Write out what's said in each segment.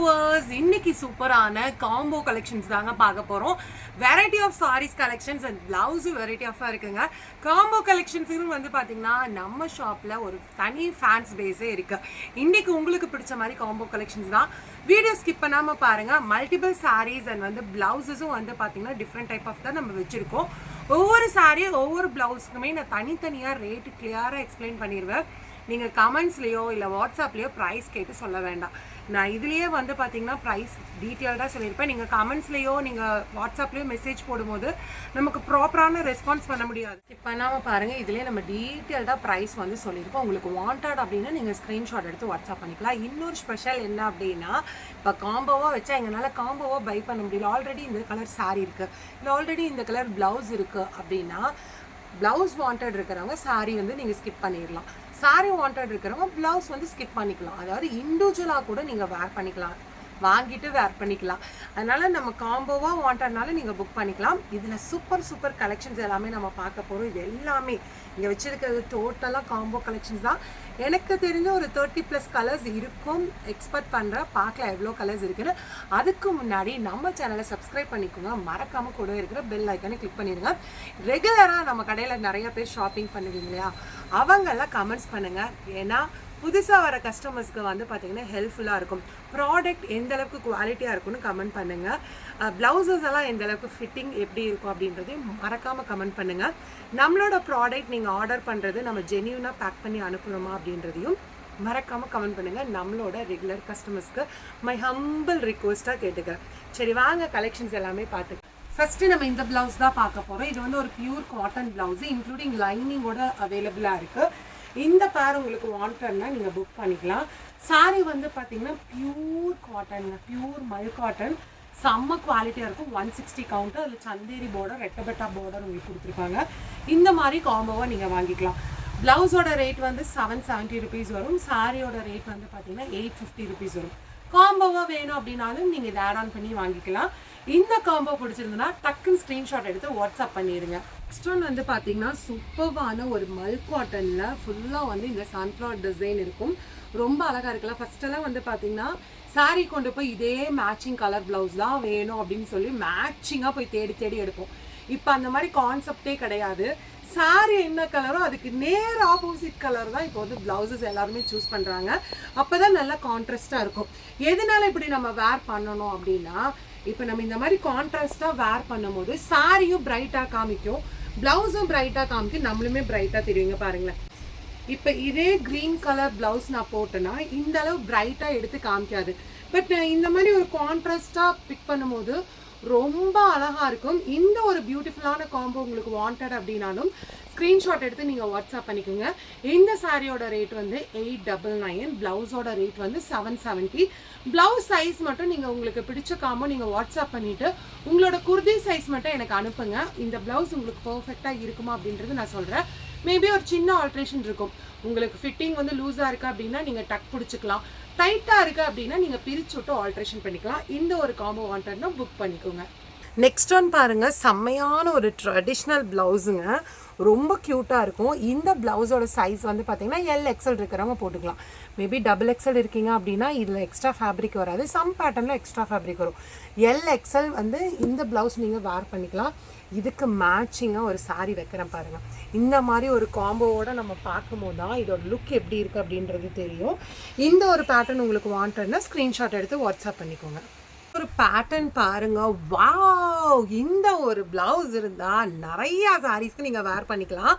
Viewers இன்னைக்கு சூப்பரான combo collections தாங்க பார்க்க போகிறோம் variety of saris collections and blouse variety ஆஃபாக இருக்குங்க. காம்போ கலெக்ஷன்ஸும் வந்து பார்த்தீங்கன்னா நம்ம ஷாப்பில் ஒரு தனி ஃபேன்ஸ் பேஸே இருக்கு. இன்னைக்கு உங்களுக்கு பிடிச்ச மாதிரி காம்போ கலெக்ஷன்ஸ் தான். வீடியோ ஸ்கிப் பண்ணாமல் பாருங்க. மல்டிபிள் சாரீஸ் அண்ட் வந்து பிளவுஸஸும் வந்து பார்த்தீங்கன்னா டிஃப்ரெண்ட் டைப் ஆஃப் தான் நம்ம வச்சுருக்கோம். ஒவ்வொரு சாரீ ஒவ்வொரு பிளவுஸ்க்குமே நான் தனித்தனியாக ரேட்டு கிளியராக எக்ஸ்பிளைன் பண்ணிடுவேன் நீங்கள் கமெண்ட்ஸ்லேயோ இல்லை வாட்ஸ்அப்லேயோ ப்ரைஸ் கேட்டு சொல்ல வேண்டாம். நான் இதுலேயே வந்து பார்த்தீங்கன்னா ப்ரைஸ் டீட்டெயில்டாக சொல்லியிருப்பேன். நீங்கள் கமெண்ட்ஸ்லேயோ நீங்கள் வாட்ஸ்அப்லேயோ மெசேஜ் போடும்போது நமக்கு ப்ராப்பரான ரெஸ்பான்ஸ் பண்ண முடியாது. இப்போ பண்ணாமல் பாருங்கள் இதுலேயே நம்ம டீட்டெயில்டாக ப்ரைஸ் வந்து சொல்லியிருப்போம் உங்களுக்கு வாண்டட் அப்படின்னா நீங்கள் ஸ்க்ரீன்ஷாட் எடுத்து வாட்ஸ்அப் பண்ணிக்கலாம். இன்னொரு ஸ்பெஷல் என்ன அப்படின்னா இப்போ காம்போவாக வச்சா எங்களால் காம்போவாக பை பண்ண முடியல. ஆல்ரெடி இந்த கலர் சாரீ இருக்குது இல்லை ஆல்ரெடி இந்த கலர் ப்ளவுஸ் இருக்குது அப்படின்னா ப்ளவுஸ் வாண்டட் இருக்கிறவங்க சாரீ வந்து நீங்கள் ஸ்கிப் பண்ணிடலாம். சாரி வாண்டட் இருக்கிறவங்க ப்ளவுஸ் வந்து ஸ்கிப் பண்ணிக்கலாம். அதாவது இண்டிவிஜுவலாக கூட நீங்கள் வேர் பண்ணிக்கலாம். வாங்கிட்டு வேர் பண்ணிக்கலாம். அதனால நம்ம காம்போவாக வாண்டட்னால நீங்கள் புக் பண்ணிக்கலாம். இதில் சூப்பர் சூப்பர் கலெக்ஷன்ஸ் எல்லாமே நம்ம பார்க்க போகிறோம் இது எல்லாமே. இங்கே வச்சுருக்கிறது டோட்டலாக காம்போ கலெக்ஷன்ஸ் தான். எனக்கு தெரிஞ்ச ஒரு தேர்ட்டி ப்ளஸ் கலர்ஸ் இருக்கும். எக்ஸ்பெக்ட் பண்ணுற பார்க்கலாம் எவ்வளோ கலர்ஸ் இருக்குன்னு. அதுக்கு முன்னாடி நம்ம சேனலை சப்ஸ்கிரைப் பண்ணிக்கோங்க. மறக்காமல் கூட இருக்கிற பெல் ஐக்கானே கிளிக் பண்ணிடுங்க. ரெகுலராக நம்ம கடையில் நிறைய பேர் ஷாப்பிங் பண்ணுவீங்க இல்லையா? அவங்கெல்லாம் கமெண்ட்ஸ் பண்ணுங்கள் ஏன்னா புதுசாக வர கஸ்டமர்ஸ்க்கு வந்து பார்த்தீங்கன்னா ஹெல்ப்ஃபுல்லாக இருக்கும். ப்ராடக்ட் எந்த அளவுக்கு குவாலிட்டியாக இருக்கும்னு கமெண்ட் பண்ணுங்கள் ப்ளவுசஸ் எல்லாம் எந்த அளவுக்கு ஃபிட்டிங் எப்படி இருக்கும் அப்படின்றதையும் மறக்காமல் கமெண்ட் பண்ணுங்கள் நம்மளோட ப்ராடக்ட் நீங்கள் ஆர்டர் பண்ணுறது நம்ம ஜென்யூனாக பேக் பண்ணி அனுப்புகிறோமா அப்படின்றதையும் மறக்காமல் கமெண்ட் பண்ணுங்கள் நம்மளோட ரெகுலர் கஸ்டமர்ஸ்க்கு மை ஹம்பிள் ரிக்வஸ்ட்டாக கேட்டுக்கிறேன் சரி வாங்க கலெக்ஷன்ஸ் எல்லாமே பார்த்து ஃபஸ்ட்டு நம்ம இந்த ப்ளவுஸ் தான் பார்க்க போகிறோம் இது வந்து ஒரு பியூர் காட்டன் ப்ளவுஸு இன்க்ளூடிங் லைனிங்கோட அவைலபிளாக இருக்குது இந்த பேர் உங்களுக்கு வாண்டட்னா நீங்கள் புக் பண்ணிக்கலாம். saree வந்து பார்த்தீங்கன்னா பியூர் காட்டனுங்க பியூர் மல் காட்டன் செம்ம குவாலிட்டியாக இருக்கும். ஒன் சிக்ஸ்டி கவுண்ட்டு அதில் சந்தேரி பார்டர் ரெட்டபெட்டா பார்டர் உங்களுக்கு கொடுத்துருப்பாங்க இந்த மாதிரி காம்போவாக நீங்கள் வாங்கிக்கலாம். ப்ளவுஸோட ரேட் வந்து செவன் செவன்ட்டி ருபீஸ் வரும். சாரியோட ரேட் வந்து பார்த்தீங்கன்னா எயிட் ஃபிஃப்டி ருபீஸ் வரும். காம்போவாக வேணும் அப்படின்னாலும் நீங்கள் இதை ஆட் ஆன் பண்ணி வாங்கிக்கலாம். இந்த காம்போ பிடிச்சிருந்ததுன்னா டக்குன்னு ஸ்க்ரீன்ஷாட் எடுத்து வாட்ஸ்அப் பண்ணிடுங்க. நெக்ஸ்ட் ஒன் வந்து பார்த்தீங்கன்னா சூப்பர்வான ஒரு மல் காட்டனில் ஃபுல்லாக வந்து இந்த சன்ஃப்ளவர் டிசைன் இருக்கும். ரொம்ப அழகாக இருக்குல்ல. ஃபஸ்ட்டெல்லாம் வந்து பார்த்தீங்கன்னா சாரீ கொண்டு போய் இதே மேட்சிங் கலர் ப்ளவுஸ் தான் வேணும் அப்படின்னு சொல்லி மேட்சிங்காக போய் தேடி தேடி எடுப்போம். இப்போ அந்த மாதிரி கான்செப்டே கிடையாது. Saree என்ன கலரோ அதுக்கு நேர் ஆப்போசிட் கலர் தான் இப்போ வந்து பிளவுசஸ் எல்லாருமே சூஸ் பண்ணுறாங்க அப்போ தான் நல்லா கான்ட்ராஸ்டாக இருக்கும். எதனால இப்படி நம்ம வேர் பண்ணணும் அப்படின்னா இப்போ நம்ம இந்த மாதிரி கான்ட்ராஸ்டாக வேர் பண்ணும்போது சாரியும் பிரைட்டாக காமிக்கும். ப்ளவுஸும் பிரைட்டாக காமிக்கு நம்மளுமே பிரைட்டாக தெரியுங்க பாருங்களேன். இப்போ இதே க்ரீன் கலர் ப்ளவுஸ் நான் போட்டேன்னா இந்த அளவு பிரைட்டாக எடுத்து காமிக்காது. பட் இந்த மாதிரி ஒரு கான்ட்ராஸ்டாக பிக் பண்ணும்போது ரொம்ப அழகா இருக்கும். இந்த ஒரு பியூட்டிஃபுல்லான காம்போ உங்களுக்கு வாண்டட் அப்படின்னாலும் ஸ்க்ரீன்ஷாட் எடுத்து நீங்கள் வாட்ஸ்அப் பண்ணிக்கோங்க. இந்த சாரியோட ரேட் வந்து எயிட் டபுள் நைன் ப்ளவுஸோட ரேட் வந்து செவன் செவன்ட்டி ப்ளவுஸ் சைஸ் மட்டும் நீங்கள் உங்களுக்கு பிடிச்ச காம்போ நீங்கள் வாட்ஸ்அப் பண்ணிவிட்டு உங்களோட குர்தி சைஸ் மட்டும் எனக்கு அனுப்புங்க. இந்த ப்ளவுஸ் உங்களுக்கு பர்ஃபெக்டாக இருக்குமா அப்படின்றது நான் சொல்கிறேன் மேபி ஒரு சின்ன ஆல்ட்ரேஷன் இருக்கும். உங்களுக்கு ஃபிட்டிங் வந்து லூஸாக இருக்குது அப்படின்னா நீங்கள் டக் பிடிச்சிக்கலாம். டைட்டாக இருக்குது அப்படின்னா நீங்கள் பிரிச்சு விட்டு ஆல்ட்ரேஷன் பண்ணிக்கலாம். இந்த ஒரு காம்போ வாண்டட்னா புக் பண்ணிக்கோங்க. நெக்ஸ்ட் ஒன் பாருங்க செம்மையான ஒரு ட்ரெடிஷ்னல் ப்ளவுஸுங்க ரொம்ப க்யூட்டாக இருக்கும். இந்த ப்ளவுஸோட சைஸ் வந்து பார்த்தீங்கன்னா எல் எக்ஸல் இருக்கிறவங்க போட்டுக்கலாம். மேபி டபுள் எக்ஸல் இருக்கீங்க அப்படின்னா இதில் எக்ஸ்ட்ரா ஃபேப்ரிக் வராது. சம் பேட்டர்னில் எக்ஸ்ட்ரா ஃபேப்ரிக் வரும். எல் எக்ஸல் வந்து இந்த ப்ளவுஸ் நீங்கள் வேர் பண்ணிக்கலாம். இதுக்கு மேட்சிங்காக ஒரு சாரீ வைக்கிறேன் பாருங்கள் இந்த மாதிரி ஒரு காம்போவோட நம்ம பார்க்கும்போது தான் இதோட லுக் எப்படி இருக்குது அப்படின்றது தெரியும். இந்த ஒரு பேட்டர்ன் உங்களுக்கு வாண்டட்னா ஸ்க்ரீன்ஷாட் எடுத்து வாட்ஸ்அப் பண்ணிக்கோங்க. ஒரு பேட்டர்ன் பாருங்க. வாவ் இந்த ஒரு பிளவுஸ் இருந்தால் நிறைய சாரீஸ்க்கு நீங்கள் வேர் பண்ணிக்கலாம்.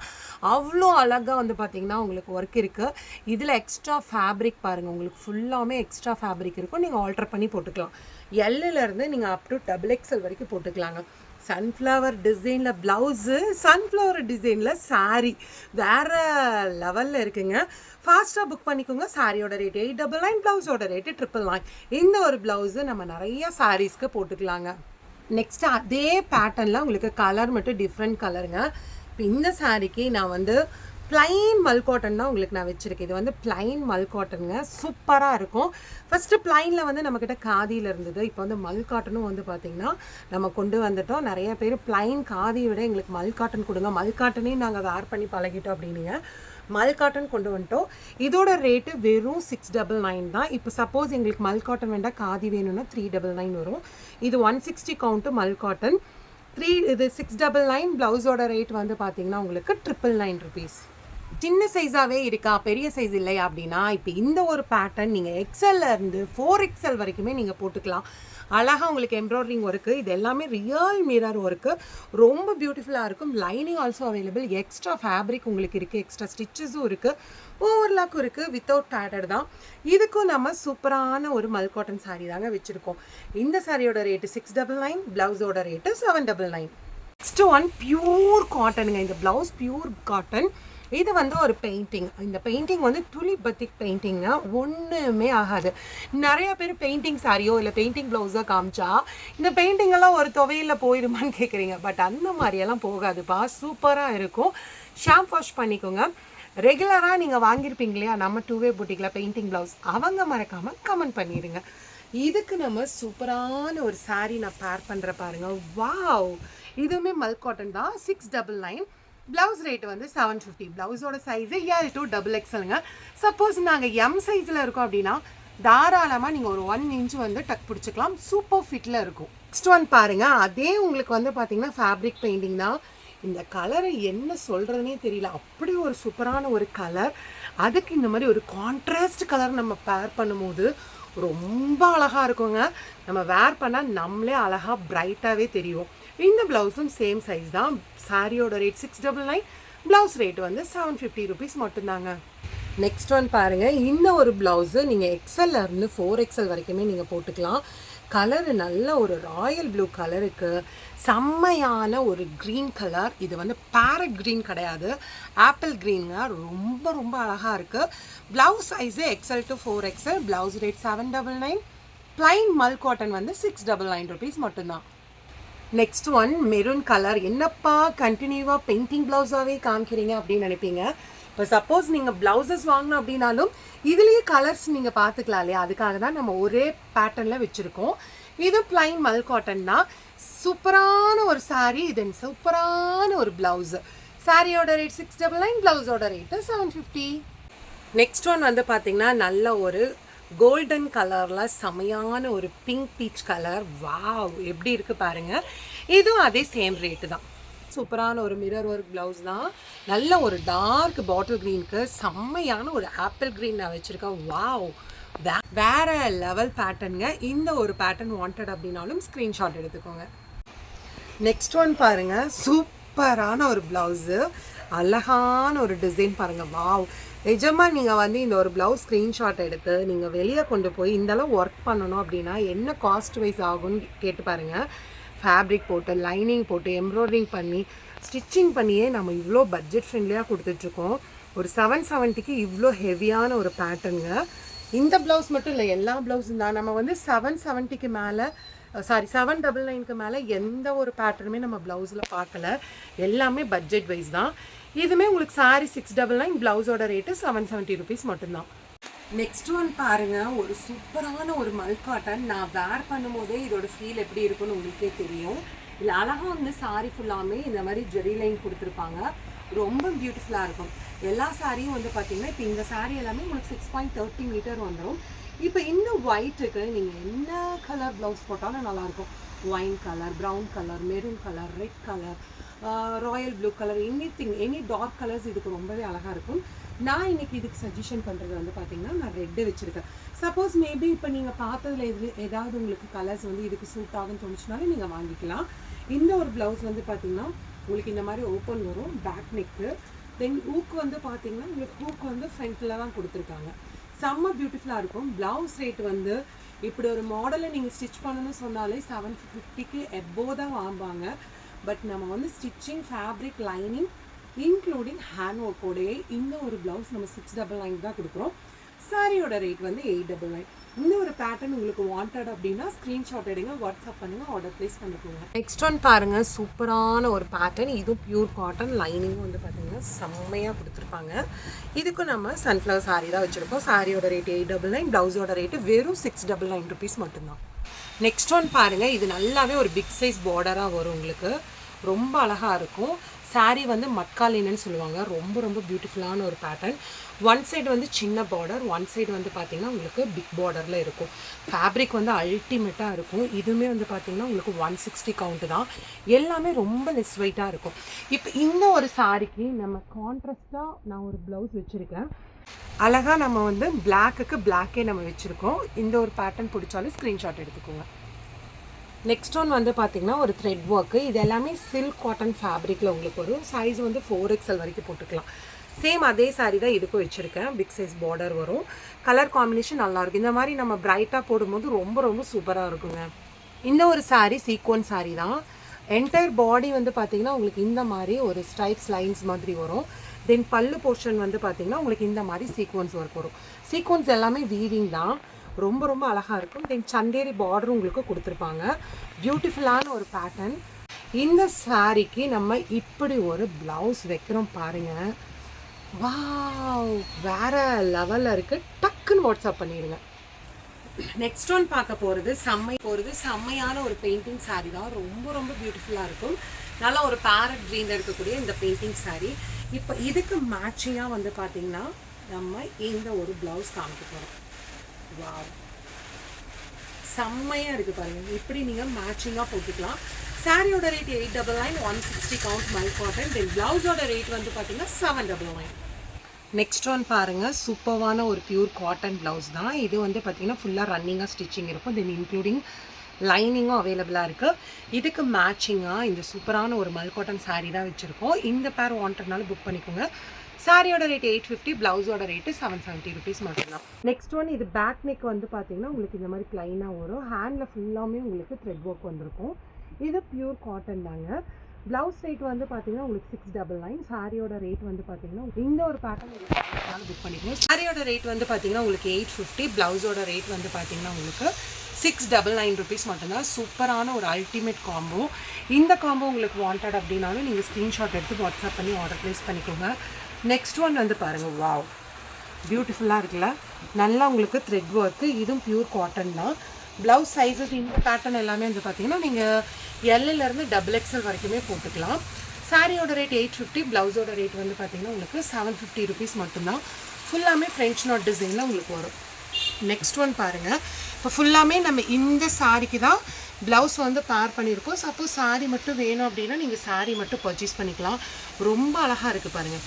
அவ்வளோ அழகாக வந்து பார்த்தீங்கன்னா உங்களுக்கு ஒர்க் இருக்குது இதில் எக்ஸ்ட்ரா ஃபேப்ரிக் பாருங்கள் உங்களுக்கு ஃபுல்லாமே எக்ஸ்ட்ரா ஃபேப்ரிக் இருக்கும். நீங்கள் ஆல்டர் பண்ணி போட்டுக்கலாம். எல்லுலேருந்து நீங்கள் அப் டு டபுள் எக்ஸல் வரைக்கும் போட்டுக்கலாங்க. சன்ஃப்ளவர் டிசைனில் ப்ளவுஸு சன்ஃப்ளவர் டிசைனில் சாரீ வேறு லெவலில் இருக்குங்க. ஃபாஸ்ட்டாக புக் பண்ணிக்கோங்க. சாரியோட ரேட் எயிட் டபுள் நைன் ப்ளவுஸோட ரேட்டு ட்ரிபிள் நைன் இந்த ஒரு ப்ளவுஸு நம்ம நிறைய சாரீஸ்க்கு போட்டுக்கலாங்க. நெக்ஸ்ட் அதே பேட்டர்னில் உங்களுக்கு கலர் மட்டும் டிஃப்ரெண்ட் கலருங்க இப்போ இந்த சாரிக்கு நான் வந்து பிளைன் மல் காட்டன் தான் உங்களுக்கு நான் வச்சுருக்கேன். இது வந்து பிளைன் மல் காட்டனுங்க சூப்பராக இருக்கும். ஃபஸ்ட்டு பிளைனில் வந்து நம்மக்கிட்ட காதியில் இருந்தது. இப்போ வந்து மல் காட்டனும் வந்து பார்த்திங்கன்னா நம்ம கொண்டு வந்துட்டோம். நிறைய பேர் பிளைன் காதியை விட எங்களுக்கு மல் காட்டன் கொடுங்க. மல் காட்டனே நாங்கள் வேர் பண்ணி பழகிட்டோம் அப்படின்னீங்க. மல் காட்டன் கொண்டு வந்துட்டோம். இதோட ரேட்டு வெறும் சிக்ஸ் டபுள் நைன் தான். இப்போ சப்போஸ் எங்களுக்கு மல் காட்டன் வேண்டாம். காதி வேணும்னா த்ரீ டபுள் நைன் வரும். இது one sixty count mul cotton three இது சிக்ஸ் டபுள் நைன் ப்ளவுஸோட ரேட் வந்து பார்த்தீங்கன்னா உங்களுக்கு ட்ரிபிள் நைன் ருபீஸ் சின்ன சைஸாகவே இருக்கா பெரிய சைஸ் இல்லையா அப்படின்னா இப்போ இந்த ஒரு பேட்டர்ன் நீங்கள் எக்ஸல்ல இருந்து ஃபோர் எக்ஸல் வரைக்குமே நீங்கள் போட்டுக்கலாம். அழகாக உங்களுக்கு எம்ப்ராய்டரிங் ஒர்க்கு இது எல்லாமே ரியல் மிரர் ஒர்க்கு ரொம்ப பியூட்டிஃபுல்லாக இருக்கும். Lining also available extra fabric உங்களுக்கு இருக்குது எக்ஸ்ட்ரா ஸ்டிச்சஸும் இருக்குது ஓவர்லாக்கும் இருக்குது வித்தவுட் பேடட் தான். இதுக்கும் நம்ம சூப்பரான ஒரு மல் காட்டன் தாங்க வச்சுருக்கோம். இந்த சாரியோட ரேட்டு சிக்ஸ் டபுள் நைன் ப்ளவுஸோட rate seven double nine next one pure காட்டனுங்க இந்த ப்ளவுஸ் பியூர் காட்டன் இது வந்து ஒரு பெயிண்டிங் இந்த பெயிண்டிங் வந்து துளி பத்திக் பெயிண்டிங்னா ஒன்றுமே ஆகாது. நிறைய பேர் பெயிண்டிங் சாரியோ இல்லை பெயிண்டிங் ப்ளவுஸோ காமிச்சா இந்த பெயிண்டிங்கெல்லாம் ஒரு துவையில் போயிடுமான்னு கேட்குறீங்க பட் அந்த மாதிரியெல்லாம் போகாதுப்பா. சூப்பராக இருக்கும். ஷாம்ப் வாஷ் பண்ணிக்கோங்க. ரெகுலராக நீங்கள் வாங்கியிருப்பீங்க இல்லையா? நம்ம டூவே புட்டிக்கில் பெயிண்டிங் ப்ளவுஸ் அவங்க மறக்காமல் கமெண்ட் பண்ணிடுங்க இதுக்கு நம்ம சூப்பரான ஒரு சாரீ நான் பேர் பண்ணுற பாருங்க. வாவ் இதுவுமே மல் காட்டன் தான். Six double nine blouse rate வந்து செவன் ஃபிஃப்டி ப்ளவுஸோட சைஸு ஏழு டூ டபுள் எக்ஸலுங்க சப்போஸ் நாங்கள் எம் சைஸில் இருக்கோம் அப்படின்னா தாராளமாக நீங்கள் ஒரு ஒன் இன்ச் வந்து டக் பிடிச்சிக்கலாம். சூப்பர் ஃபிட்டில் இருக்கும். நெக்ஸ்ட் ஒன் பாருங்கள் அதே உங்களுக்கு வந்து பார்த்தீங்கன்னா ஃபேப்ரிக் பெயிண்டிங் தான். இந்த கலரை என்ன சொல்கிறதுனே தெரியல. அப்படி ஒரு சூப்பரான ஒரு கலர் அதுக்கு இந்த மாதிரி ஒரு கான்ட்ராஸ்ட் கலர் நம்ம பேர் பண்ணும்போது ரொம்ப அழகாக இருக்குங்க. நம்ம வேர் பண்ணால் நம்மளே அழகாக பிரைட்டாகவே தெரியும். இந்த ப்ளவுஸும் சேம் சைஸ் தான். சாரியோட rate six double nine blouse rate வந்து செவன் ஃபிஃப்டி ருபீஸ் மட்டும்தாங்க. நெக்ஸ்ட் ஒன் பாருங்கள் இந்த ஒரு ப்ளவுஸு நீங்கள் எக்ஸல்ல இருந்து ஃபோர் எக்ஸல் வரைக்குமே நீங்கள் போட்டுக்கலாம். கலரு நல்ல ஒரு ராயல் ப்ளூ கலருக்கு செம்மையான ஒரு க்ரீன் கலர் இது வந்து பேரட் க்ரீன் கிடையாது. ஆப்பிள் க்ரீனுங்க ரொம்ப ரொம்ப அழகாக இருக்குது blouse size XL to four XL blouse rate seven double nine plain mul cotton வந்து சிக்ஸ் டபுள் நைன் ருபீஸ் மட்டும்தான். நெக்ஸ்ட் ஒன் மெரூன் கலர் என்னப்பா கண்டினியூவாக பெயிண்டிங் ப்ளவுஸாகவே காமிக்கிறீங்க அப்படின்னு நினைப்பீங்க. இப்போ சப்போஸ் நீங்கள் ப்ளவுசஸ் வாங்கணும் அப்படின்னாலும் இதுலேயே கலர்ஸ் நீங்கள் பார்த்துக்கலாம் இல்லையா? அதுக்காக தான் நம்ம ஒரே பேட்டர்னில் வச்சுருக்கோம். இது பிளைன் மல் காட்டன் தான் சூப்பரான ஒரு சாரீ இது சூப்பரான ஒரு ப்ளவுஸு சாரியோட ரேட் சிக்ஸ் டபுள் நைன் ப்ளவுஸோட rate seven fifty next one வந்து பார்த்தீங்கன்னா நல்ல ஒரு கோல்டன் கலரில் செமையான ஒரு பிங்க் பீச் கலர் வாவ் எப்படி இருக்குது பாருங்கள் இதுவும் அதே சேம் ரேட்டு தான். சூப்பரான ஒரு மிரர் ஒர்க் ப்ளவுஸ் தான். நல்ல ஒரு டார்க் பாட்டில் க்ரீனுக்கு செம்மையான ஒரு ஆப்பிள் க்ரீன் நான் வச்சுருக்கேன். வாவ் வே- வேற லெவல் பேட்டர்னுங்க இந்த ஒரு பேட்டர்ன் வாண்டட் அப்படின்னாலும் ஸ்க்ரீன்ஷாட் எடுத்துக்கோங்க. நெக்ஸ்ட் ஒன் பாருங்கள் சூப்பரான ஒரு ப்ளவுஸு அழகான ஒரு டிசைன் பாருங்கள் வாவ் நிஜமா நீங்கள் வந்து இந்த ஒரு ப்ளவுஸ் ஸ்க்ரீன்ஷாட் எடுத்து நீங்கள் வெளியே கொண்டு போய் இந்த அளவு ஒர்க் பண்ணணும் அப்படின்னா என்ன காஸ்ட் வைஸ் ஆகும்னு கேட்டு பாருங்க. ஃபேப்ரிக் போட்டு லைனிங் போட்டு எம்ப்ராய்டரிங் பண்ணி ஸ்டிச்சிங் பண்ணியே நம்ம இவ்வளோ பட்ஜெட் ஃப்ரெண்ட்லியாக கொடுத்துட்ருக்கோம். ஒரு செவன் செவன்ட்டிக்கு இவ்வளோ ஹெவியான ஒரு பேட்டர்னுங்க இந்த ப்ளவுஸ் மட்டும் இல்லை எல்லா ப்ளவுஸும் தான். நம்ம வந்து செவன் செவன்ட்டிக்கு மேலே சாரி செவன் டபுள் நைனுக்கு மேலே எந்த ஒரு பேட்டர்னுமே நம்ம ப்ளவுஸில் பார்க்கல. எல்லாமே பட்ஜெட் வைஸ் தான். இதுவுமே உங்களுக்கு சாரி சிக்ஸ் டபுள் நைன் ப்ளவுஸோட ரேட்டு செவன் செவன்ட்டி ருபீஸ் மட்டும்தான். நெக்ஸ்ட் ஒன் பாருங்கள் ஒரு சூப்பரான ஒரு மல் காட்டன் நான் வேர் பண்ணும்போதே இதோட ஃபீல் எப்படி இருக்கும்னு உங்களுக்கே தெரியும். இல்லை அழகா வந்து சாரி ஃபுல்லாமே இந்த மாதிரி ஜெரி லைன் கொடுத்துருப்பாங்க. ரொம்ப பியூட்டிஃபுல்லாக இருக்கும். எல்லா சாரியும் வந்து பார்த்தீங்கன்னா இப்போ இந்த சாரி எல்லாமே உங்களுக்கு சிக்ஸ் பாயிண்ட் தேர்ட்டி மீட்டர் வந்துடும் இப்போ இன்னும் ஒயிட்டுக்கு நீங்கள் என்ன கலர் ப்ளவுஸ் போட்டாலும் நல்லாயிருக்கும். Wine colour brown colour maroon colour red colour royal blue colour any thing any dark colours இதுக்கு ரொம்பவே அழகாக இருக்கும். நான் இன்னைக்கு இதுக்கு சஜஷன் பண்ணுறது வந்து பார்த்தீங்கன்னா நான் ரெட்டு வச்சுருக்கேன். சப்போஸ் மேபி இப்போ நீங்கள் பார்த்ததுல எது ஏதாவது உங்களுக்கு கலர்ஸ் வந்து இதுக்கு சூட் ஆகும்னு தோணுச்சுனாலும் நீங்கள் வாங்கிக்கலாம். இந்த ஒரு ப்ளவுஸ் வந்து பார்த்தீங்கன்னா உங்களுக்கு இந்த மாதிரி ஓப்பன் வரும் பேக் நெக்கு தென் ஊக்கு வந்து பார்த்தீங்கன்னா உங்களுக்கு ஹூக் வந்து ஃப்ரண்ட்டில் தான் கொடுத்துருக்காங்க. செம்ம பியூட்டிஃபுல்லாக இருக்கும். ப்ளவுஸ் ரேட் வந்து இப்படி ஒரு மாடலை நீங்கள் ஸ்டிச் பண்ணணும்னு சொன்னாலே செவன் ஃபிஃப்டிக்கு எபோ தான் வாங்குவாங்க. பட் நம்ம வந்து stitching fabric lining including hand ஒர்க்கோடையே இந்த ஒரு ப்ளவுஸ் நம்ம சிக்ஸ் டபுள் நைன் தான் கொடுக்குறோம். சாரியோட ரேட் வந்து எயிட் டபுள் நைன் இந்த ஒரு பேட்டர்ன் உங்களுக்கு வாண்டட் அப்படின்னா ஸ்க்ரீன்ஷாட் எடுங்க வாட்ஸ்அப் பண்ணுங்க ஆர்டர் ப்ளேஸ் பண்ணிக்கோங்க. நெக்ஸ்ட் ஒன் பாருங்க சூப்பரான ஒரு பேட்டர்ன் இதுவும் பியூர் காட்டன் லைனிங்கும் வந்து பார்த்தீங்கன்னா செம்மையாக கொடுத்துருப்பாங்க. இதுக்கும் நம்ம சன்ஃப்ளவர் சாரி தான் வச்சுருக்கோம். சாரியோட ரேட் எயிட் டபுள் நைன் ப்ளவுஸோட ரேட்டு வெறும் சிக்ஸ் டபுள் நைன் ருபீஸ் மட்டும்தான். நெக்ஸ்ட் ஒன் பாருங்க இது நல்லாவே ஒரு பிக் சைஸ் பார்டராக வரும் உங்களுக்கு. ரொம்ப அழகாக இருக்கும். சாரீ வந்து மட்காலினன்னு சொல்லுவாங்க. ரொம்ப ரொம்ப பியூட்டிஃபுல்லான ஒரு பேட்டர்ன் ஒன் சைடு வந்து சின்ன பார்டர் ஒன் சைடு வந்து பார்த்தீங்கன்னா உங்களுக்கு பிக் பார்டரில் இருக்கும். ஃபேப்ரிக் வந்து அல்டிமேட்டாக இருக்கும். இதுவுமே வந்து பார்த்தீங்கன்னா உங்களுக்கு ஒன் சிக்ஸ்டி கவுண்ட் தான். எல்லாமே ரொம்ப லெஸ் வெயிட்டாக இருக்கும். இப்போ இந்த ஒரு சாரிக்கு நம்ம கான்ட்ராஸ்டாக நான் ஒரு ப்ளவுஸ் வச்சுருக்கேன். அழகாக நம்ம வந்து பிளாக்குக்கு பிளாக்கே நம்ம வச்சுருக்கோம். இந்த ஒரு பேட்டர்ன் பிடிச்சாலும் ஸ்க்ரீன்ஷாட் எடுத்துக்கோங்க. நெக்ஸ்ட் ஒன் வந்து பார்த்தீங்கன்னா ஒரு த்ரெட் ஒர்க்கு இது எல்லாமே சில்க் காட்டன் ஃபேப்ரிக்கில் உங்களுக்கு வரும். சைஸ் வந்து ஃபோர் எக்ஸல் வரைக்கும் போட்டுக்கலாம். சேம் அதே சாரி தான் இதுக்கும் வச்சுருக்கேன். பிக் சைஸ் பார்டர் வரும். கலர் காம்பினேஷன் நல்லாயிருக்கும் இந்த மாதிரி நம்ம பிரைட்டாக போடும்போது ரொம்ப ரொம்ப சூப்பராக இருக்குங்க. இந்த ஒரு சாரீ சீக்வன் சாரீ தான். என்டையர் பாடி வந்து பார்த்தீங்கன்னா உங்களுக்கு இந்த மாதிரி ஒரு ஸ்ட்ரைப்ஸ் லைன்ஸ் மாதிரி வரும். தென் பல்லு போர்ஷன் வந்து பார்த்தீங்கன்னா உங்களுக்கு இந்த மாதிரி சீக்வன்ஸ் ஒர்க் வரும். சீக்வன்ஸ் எல்லாமே வீவிங் தான். ரொம்ப ரொம்ப அழகாக இருக்கும். தென் சந்தேரி பார்டர் உங்களுக்கு கொடுத்துருப்பாங்க. பியூட்டிஃபுல்லான ஒரு பேட்டர்ன் இந்த சாரிக்கு நம்ம இப்படி ஒரு ப்ளவுஸ் வைக்கிறோம் பாருங்கள் வாவ் வேற லெவலில் இருக்குது டக்குன்னு வாட்ஸ்அப் பண்ணிடுங்க. நெக்ஸ்ட் ஒன் பார்க்க போகிறது செம்மை போகிறது செம்மையான ஒரு பெயிண்டிங் saree தான். ரொம்ப ரொம்ப பியூட்டிஃபுல்லாக இருக்கும். நல்ல ஒரு பேரட் க்ரீனில் இருக்கக்கூடிய இந்த பெயிண்டிங் saree. இப்போ இதுக்கு மேட்சிங்காக வந்து பார்த்திங்கன்னா நம்ம இந்த ஒரு ப்ளவுஸ் காமிக்க போகிறோம் வாவ் செம்மையாக இருக்குது பாருங்கள் இப்படி நீங்கள் மேட்சிங்காக போட்டுக்கலாம். சாரியோட rate eight double nine one sixty count my cotton then ப்ளவுஸோட ரேட் வந்து பார்த்தீங்கன்னா seven double nine next one பாருங்கள் சூப்பர்வான ஒரு பியூர் காட்டன் ப்ளவுஸ் தான். இது வந்து பார்த்தீங்கன்னா ஃபுல்லாக ரன்னிங்காக ஸ்டிச்சிங் இருக்கும். தென் இன்க்ளூடிங் லைனிங்கும் அவைலபிளாக இருக்குது இதுக்கு மேட்சிங்காக இந்த சூப்பரான ஒரு மல் காட்டன் சாரீ தான் வச்சுருக்கோம். இந்த பேர் வாண்டர்னாலும் புக் பண்ணிக்கோங்க. சாரியோட ரேட் எயிட் ஃபிஃப்டி ப்ளவுஸோட ரேட்டு செவன் செவன்ட்டி ருபீஸ் மட்டும்தான். நெக்ஸ்ட் ஒன் இது பேக் நெக் வந்து பார்த்தீங்கன்னா உங்களுக்கு இந்த மாதிரி ப்ளைனாக வரும். ஹேண்டில் ஃபுல்லாமே உங்களுக்கு த்ரெட் ஒர்க் வந்திருக்கும். இது பியூர் காட்டன் தாங்க. ப்ளவுஸ் ரேட் வந்து பார்த்தீங்கன்னா உங்களுக்கு சிக்ஸ் டபுள் நைன் சாரியோட ரேட் வந்து பார்த்தீங்கன்னா இந்த ஒரு பேட்டர்ன் புக் பண்ணிக்கோங்க சாரியோட ரேட் வந்து பார்த்தீங்கன்னா உங்களுக்கு எயிட் ஃபிஃப்டி ப்ளவுஸோட ரேட் வந்து பார்த்தீங்கன்னா உங்களுக்கு சிக்ஸ் டபுள் நைன் ருபீஸ் மட்டும்தான். சூப்பரான ஒரு அல்டிமேட் காம்போ இந்த காம்போ உங்களுக்கு வாண்டட் அப்படின்னாலும் நீங்கள் ஸ்க்ரீன்ஷாட் எடுத்து வாட்ஸ்அப் பண்ணி ஆர்டர் ப்ளேஸ் பண்ணிக்கோங்க. நெக்ஸ்ட் ஒன் வந்து பாருங்கள் வாவ் பியூட்டிஃபுல்லாக இருக்குல்ல? நல்லா உங்களுக்கு த்ரெட் ஒர்க்கு இதுவும் பியூர் காட்டன் தான். ப்ளவுஸ் சைஸஸ் இந்த பேட்டர்ன் எல்லாமே வந்து பார்த்தீங்கன்னா நீங்கள் எல்லிலேருந்து டபுள் எக்ஸல் வரைக்குமே போட்டுக்கலாம். சாரியோட ரேட் எயிட் ஃபிஃப்டி ப்ளவுஸோட ரேட் வந்து பார்த்தீங்கன்னா உங்களுக்கு செவன் ஃபிஃப்டி ருபீஸ் மட்டும்தான். ஃபுல்லாமே ஃப்ரெஞ்ச் நாட் டிசைனில் உங்களுக்கு வரும். நெக்ஸ்ட் ஒன் பாருங்கள் இப்போ ஃபுல்லாமே நம்ம இந்த சாரிக்கு தான் ப்ளவுஸ் வந்து பேர் பண்ணியிருக்கோம். சப்போஸ் சாரி மட்டும் வேணும் அப்படின்னா நீங்கள் சாரி மட்டும் பர்ச்சேஸ் பண்ணிக்கலாம். ரொம்ப அழகாக இருக்குது பாருங்கள்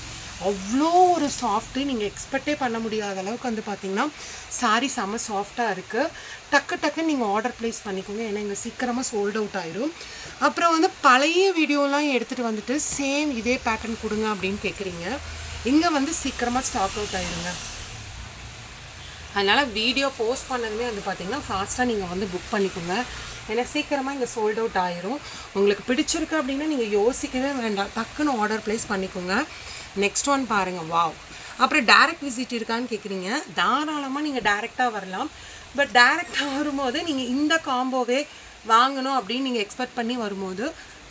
அவ்வளோ ஒரு சாஃப்ட்டு நீங்கள் எக்ஸ்பெக்டே பண்ண முடியாத அளவுக்கு வந்து பார்த்தீங்கன்னா saree செம்ம சாஃப்டாக இருக்குது டக்கு டக்குன்னு நீங்கள் ஆர்டர் ப்ளேஸ் பண்ணிக்கோங்க. ஏன்னா இங்கே சீக்கிரமாக சோல்ட் அவுட் ஆயிரும். அப்புறம் வந்து பழைய வீடியோலாம் எடுத்துகிட்டு வந்துட்டு சேம் இதே பேட்டர்ன் கொடுங்க அப்படின்னு கேட்குறீங்க இங்கே வந்து சீக்கிரமாக ஸ்டாக் அவுட் ஆயிருங்க. அதனால் வீடியோ போஸ்ட் பண்ணதுமே வந்து பார்த்தீங்கன்னா ஃபாஸ்ட்டாக நீங்கள் வந்து புக் பண்ணிக்கோங்க. ஏன்னா சீக்கிரமாக இங்கே சோல்ட் அவுட் ஆயிரும். உங்களுக்கு பிடிச்சிருக்கு அப்படின்னா நீங்கள் யோசிக்கவே வேண்டாம். டக்குன்னு ஆர்டர் ப்ளேஸ் பண்ணிக்கோங்க. நெக்ஸ்ட் ஒன் பாருங்கள் வாவ் அப்புறம் டைரக்ட் விசிட் இருக்கான்னு கேட்குறீங்க தாராளமாக நீங்கள் டைரெக்டாக வரலாம். பட் டைரெக்டாக வரும்போது நீங்கள் இந்த காம்போவே வாங்கணும் அப்படின்னு நீங்கள் எக்ஸ்பெக்ட் பண்ணி வரும்போது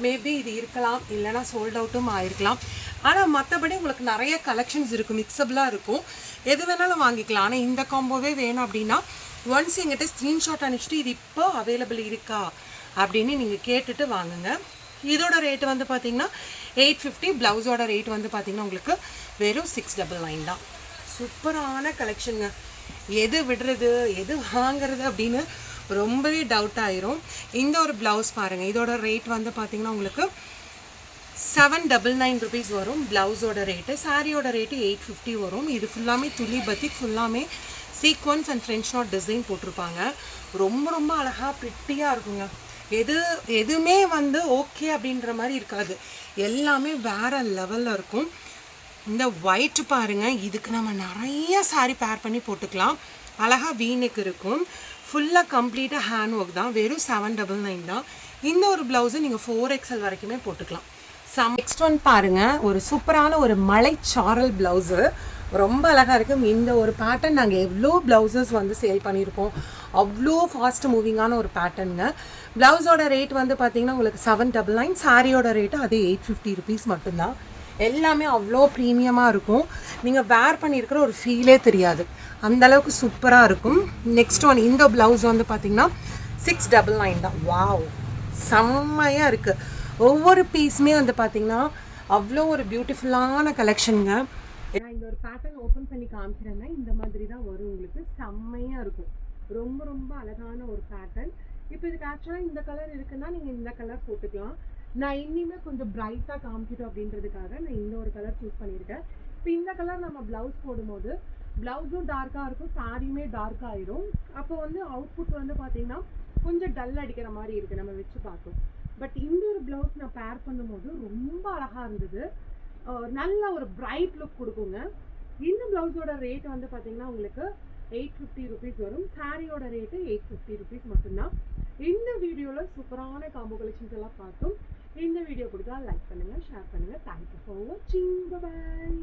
மேபி இது இருக்கலாம் இல்லைனா சோல்ட் அவுட்டும் ஆயிருக்கலாம். ஆனால் மற்றபடி உங்களுக்கு நிறைய கலெக்ஷன்ஸ் இருக்கும் மிக்சபிளாக இருக்கும். எது வேணாலும் வாங்கிக்கலாம். ஆனால் இந்த காம்போவே வேணும் அப்படின்னா ஒன்ஸ் எங்கிட்ட ஸ்க்ரீன்ஷாட் அனுப்பிச்சிட்டு இது இப்போ அவைலபிள் இருக்கா? அப்படின்னு நீங்கள் கேட்டுட்டு வாங்குங்க. இதோட ரேட்டு வந்து பார்த்திங்கன்னா எயிட் ஃபிஃப்டி ப்ளவுஸோட ரேட் வந்து பார்த்தீங்கன்னா உங்களுக்கு வெறும் சிக்ஸ் டபுள் நைன் தான். சூப்பரான கலெக்ஷனுங்க எது விடுறது எது வாங்குறது அப்படின்னு ரொம்பவே டவுட் ஆயிரும். இந்த ஒரு ப்ளவுஸ் பாருங்கள் இதோட ரேட் வந்து பார்த்தீங்கன்னா உங்களுக்கு செவன் டபுள் நைன் ருபீஸ் வரும். ப்ளவுஸோட ரேட்டு சாரியோட ரேட்டு எயிட் ஃபிஃப்டி வரும். இது ஃபுல்லாமே துளி பத்திக் ஃபுல்லாமே sequins and French knot design போட்டிருப்பாங்க. ரொம்ப ரொம்ப அழகாக ப்ரிட்டியாக இருக்குங்க. எது எதுவுமே வந்து ஓகே அப்படின்ற மாதிரி இருக்காது. எல்லாமே வேற லெவலில் இருக்கும். இந்த ஒயிட் பாருங்க இதுக்கு நம்ம நிறைய saree பேர் பண்ணி போட்டுக்கலாம். அழகாக வீணுக்கு இருக்கும். ஃபுல்லாக கம்ப்ளீட்டாக ஹேண்ட் ஒர்க் தான். வெறும் செவன் டபுள் நைன் தான். இந்த ஒரு ப்ளவுஸு நீங்கள் ஃபோர் எக்ஸல் வரைக்குமே போட்டுக்கலாம். சம் நெக்ஸ்ட் ஒன் பாருங்கள் ஒரு சூப்பரான ஒரு மலைச்சாரல் ப்ளவுஸு ரொம்ப அழகாக இருக்கும் இந்த ஒரு பேட்டர்ன் நாங்கள் எவ்வளோ ப்ளவுசஸ் வந்து சேல் பண்ணியிருக்கோம். அவ்வளோ ஃபாஸ்ட் மூவிங்கான ஒரு பேட்டர்னுங்க ப்ளவுஸோட ரேட் வந்து பார்த்தீங்கன்னா உங்களுக்கு செவன் டபுள் நைன் சாரியோட ரேட்டு அதே எயிட் ஃபிஃப்டி ருபீஸ் மட்டும்தான். எல்லாமே அவ்வளோ ப்ரீமியமாக இருக்கும். நீங்கள் வேர் பண்ணியிருக்கிற ஒரு ஃபீலே தெரியாது. அந்தளவுக்கு சூப்பராக இருக்கும். நெக்ஸ்ட் ஒன் இந்த ப்ளவுஸ் வந்து பார்த்தீங்கன்னா சிக்ஸ் டபுள் நைன் தான். வாவ் செம்மையாக இருக்குது ஒவ்வொரு பீஸுமே வந்து பார்த்திங்கன்னா அவ்வளோ ஒரு பியூட்டிஃபுல்லான கலெக்ஷனுங்க நான் இந்த ஒரு பேட்டர்ன் ஓப்பன் பண்ணி காமிக்கிறேன்னா இந்த மாதிரி தான் வரும் உங்களுக்கு. செம்மையாக இருக்கும். ரொம்ப ரொம்ப அழகான ஒரு பேட்டர்ன் இப்போ இதுக்கு ஆக்சுவலாக இந்த கலர் இருக்குன்னா நீங்கள் இந்த கலர் போட்டுக்கலாம். நான் இன்னுமே கொஞ்சம் பிரைட்டாக காமிக்கிட்டோம் அப்படின்றதுக்காக நான் இந்த ஒரு கலர் சூஸ் பண்ணியிருக்கேன். இப்போ இந்த கலர் நம்ம ப்ளவுஸ் போடும்போது ப்ளவுஸும் டார்க்காக இருக்கும் சாரியுமே டார்க் ஆயிரும். அப்போ வந்து அவுட்புட் வந்து பார்த்தீங்கன்னா கொஞ்சம் டல் அடிக்கிற மாதிரி இருக்குது நம்ம வச்சு பார்த்தோம் பட் இந்த ஒரு ப்ளவுஸ் நான் பேர் பண்ணும்போது ரொம்ப அழகாக இருந்தது. நல்ல ஒரு பிரைட் லுக் கொடுக்குங்க. இந்த ப்ளவுஸோட ரேட் வந்து பார்த்தீங்கன்னா உங்களுக்கு எயிட் ஃபிஃப்டி ருபீஸ் வரும். சாரியோட ரேட்டு எயிட் ஃபிஃப்டி ருபீஸ் மட்டும்தான். இந்த வீடியோவில் சூப்பரான காம்போ கலெக்ஷன்ஸ் எல்லாம் பார்த்தோம். இந்த வீடியோ பிடிச்சா லைக் பண்ணுங்கள் ஷேர் பண்ணுங்கள் தேங்க்யூ ஃபார் வாட்சிங் பாய்